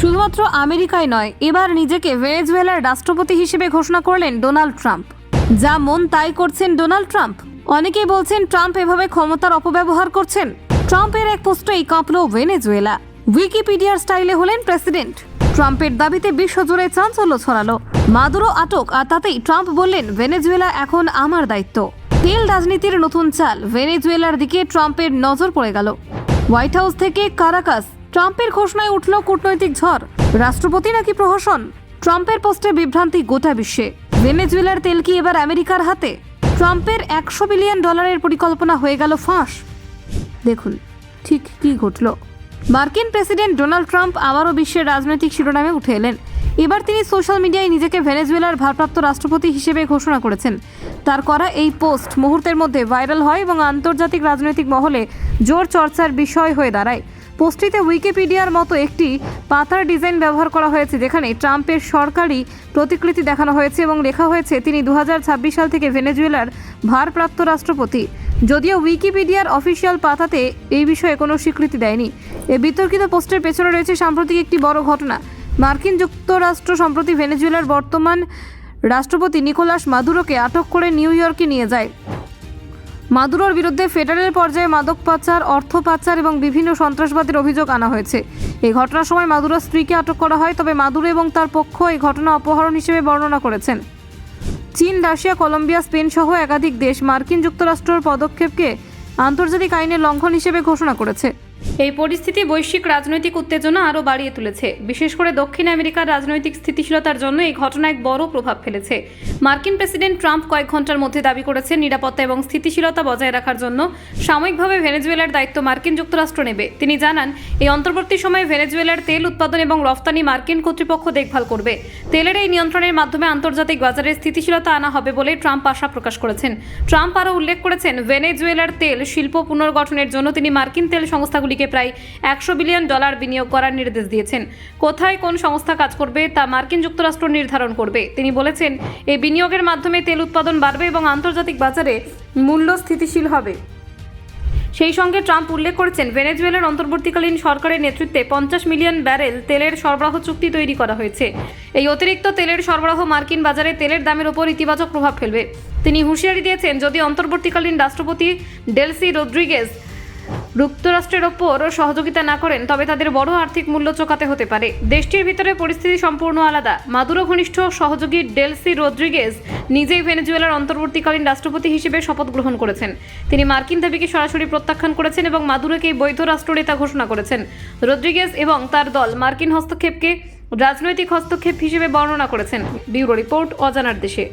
শুধুমাত্র আমেরিকায় নয়, এবার নিজেকে ভেনেজুয়েলার রাষ্ট্রপতি হিসেবে ঘোষণা করলেন ডোনাল্ড ট্রাম্প। যা মন তাই করছেন ডোনাল্ড ট্রাম্প। অনেকেই বলছেন ট্রাম্প এভাবে ক্ষমতার অপব্যবহার করছেন। ট্রাম্পের এক পোস্টেই কাঁপল ভেনেজুয়েলা। উইকিপিডিয়ার স্টাইলে হলেন প্রেসিডেন্ট। ট্রাম্পের দাবিতে বিশ্বজুড়ে চাঞ্চল্য ছড়ালো। মাদুরো আটক, আর তাতেই ট্রাম্প বললেন, ভেনেজুয়েলা এখন আমার দায়িত্ব। তেল রাজনীতির নতুন চাল, ভেনেজুয়েলার দিকে ট্রাম্পের নজর পড়ে গেল। হোয়াইট হাউস থেকে কারাকাস ট্রাম্পের ঘোষণায় উঠল কূটনৈতিক ঝড়। রাষ্ট্রপতি নাকি প্রহসন? ট্রাম্পের পোস্টে বিভ্রান্তি গোটা বিশ্বে। ভেনেজুয়েলার তেল কি এবার আমেরিকার হাতে? ট্রাম্পের একশো বিলিয়ন ডলারের পরিকল্পনা হয়ে গেল ফাঁস। দেখুন, ঠিক কি ঘটল। মার্কিন প্রেসিডেন্ট ডোনাল্ড ট্রাম্প আবারও বিশ্বের রাজনৈতিক শিরোনামে উঠে এলেন। এবার তিনি সোশ্যাল মিডিয়ায় নিজেকে ভেনেজুয়েলার ভারপ্রাপ্ত রাষ্ট্রপতি হিসেবে ঘোষণা করেছেন। তার করা এই পোস্ট মুহূর্তের মধ্যে ভাইরাল হয় এবং আন্তর্জাতিক রাজনৈতিক মহলে জোর চর্চার বিষয় হয়ে দাঁড়ায়। পোস্টটিতে উইকিপিডিয়ার মতো একটি পাতার ডিজাইন ব্যবহার করা হয়েছে, যেখানে ট্রাম্পের সরকারি প্রতিকৃতি দেখানো হয়েছে এবং লেখা হয়েছে, তিনি দু হাজার ছাব্বিশ সাল থেকে ভেনেজুয়েলার ভারপ্রাপ্ত রাষ্ট্রপতি। যদিও উইকিপিডিয়ার অফিসিয়াল পাতাতে এই বিষয়ে কোনো স্বীকৃতি দেয়নি। এ বিতর্কিত পোস্টের পেছনে রয়েছে সাম্প্রতিক একটি বড় ঘটনা। মার্কিন যুক্তরাষ্ট্র সম্প্রতি ভেনেজুয়েলার বর্তমান রাষ্ট্রপতি নিকোলাস মাদুরোকে আটক করে নিউ ইয়র্কে নিয়ে যায়। মাদুরোর বিরুদ্ধে ফেডারেল পর্যায়ে মাদক পাচার, অর্থ পাচার এবং বিভিন্ন সন্ত্রাসবাদের অভিযোগ আনা হয়েছে। এই ঘটনার সময় মাদুরোর স্ত্রীকে আটক করা হয়, তবে মাদুরো এবং তার পক্ষ এই ঘটনা অপহরণ হিসেবে বর্ণনা করেছেন। চীন, রাশিয়া, কলম্বিয়া, স্পেন সহ একাধিক দেশ মার্কিন যুক্তরাষ্ট্রের পদক্ষেপকে আন্তর্জাতিক আইনের লঙ্ঘন হিসেবে ঘোষণা করেছে। এই পরিস্থিতি বৈশ্বিক রাজনৈতিক উত্তেজনা আরও বাড়িয়ে তুলেছে। বিশেষ করে দক্ষিণ আমেরিকার রাজনৈতিক স্থিতিশীলতার জন্য এই ঘটনা এক বড় প্রভাব ফেলেছে। মার্কিন প্রেসিডেন্ট ট্রাম্প কয়েক ঘণ্টার মধ্যে দাবি করেছেন, নিরাপত্তা এবং স্থিতিশীলতা বজায় রাখার জন্য সাময়িকভাবে ভেনেজুয়েলার দায়িত্ব মার্কিন যুক্তরাষ্ট্র নেবে। তিনি জানান, এই অন্তর্বর্তী সময়ে ভেনেজুয়েলার তেল উৎপাদন এবং রফতানি মার্কিন কর্তৃপক্ষ দেখভাল করবে। তেলের এই নিয়ন্ত্রণের মাধ্যমে আন্তর্জাতিক বাজারে স্থিতিশীলতা আনা হবে বলে ট্রাম্প আশা প্রকাশ করেছেন। ট্রাম্প আরও উল্লেখ করেছেন, ভেনেজুয়েলার তেল শিল্প পুনর্গঠনের জন্য তিনি মার্কিন তেল সংস্থাগুলিকে প্রায় একশো বিলিয়ন ডলার বিনিয়োগ করার নির্দেশ দিয়েছেন। কোথায় কোন সংস্থা কাজ করবে তা মার্কিন যুক্তরাষ্ট্র নির্ধারণ করবে। তিনি বলেছেন, এই বিনিয়োগের মাধ্যমে তেল উৎপাদন বাড়বে এবং আন্তর্জাতিক বাজারে মূল্য স্থিতিশীল হবে। সেই সঙ্গে ট্রাম্প উল্লেখ করেছেন, ভেনেজুয়েলার অন্তর্বর্তীকালীন সরকারের নেতৃত্বে পঞ্চাশ মিলিয়ন ব্যারেল তেলের সরবরাহ চুক্তি তৈরি করা হয়েছে। এই অতিরিক্ত তেলের সরবরাহ মার্কিন বাজারে তেলের দামের ওপর ইতিবাচক প্রভাব ফেলবে। তিনি হুঁশিয়ারি দিয়েছেন, যদি অন্তর্বর্তীকালীন রাষ্ট্রপতি ডেলসি রদ্রিগেজ যুক্তরাষ্ট্রের ওপর সহযোগিতা না করেন, তবে তাদের বড় আর্থিক মূল্য চোকাতে হতে পারে। দেশটির ভিতরে পরিস্থিতি সম্পূর্ণ আলাদা। মাদুরো ঘনিষ্ঠ সহযোগী ডেলসি রদ্রিগেজ নিজেই ভেনেজুয়েলার অন্তর্বর্তীকালীন রাষ্ট্রপতি হিসেবে শপথ গ্রহণ করেছেন। তিনি মার্কিন দাবিকে সরাসরি প্রত্যাখ্যান করেছেন এবং মাদুরোকে বৈধ রাষ্ট্রনেতা ঘোষণা করেছেন। রদ্রিগেজ এবং তার দল মার্কিন হস্তক্ষেপকে রাজনৈতিক হস্তক্ষেপ হিসেবে বর্ণনা করেছেন। ব্যুরো রিপোর্ট অজানার দেশে।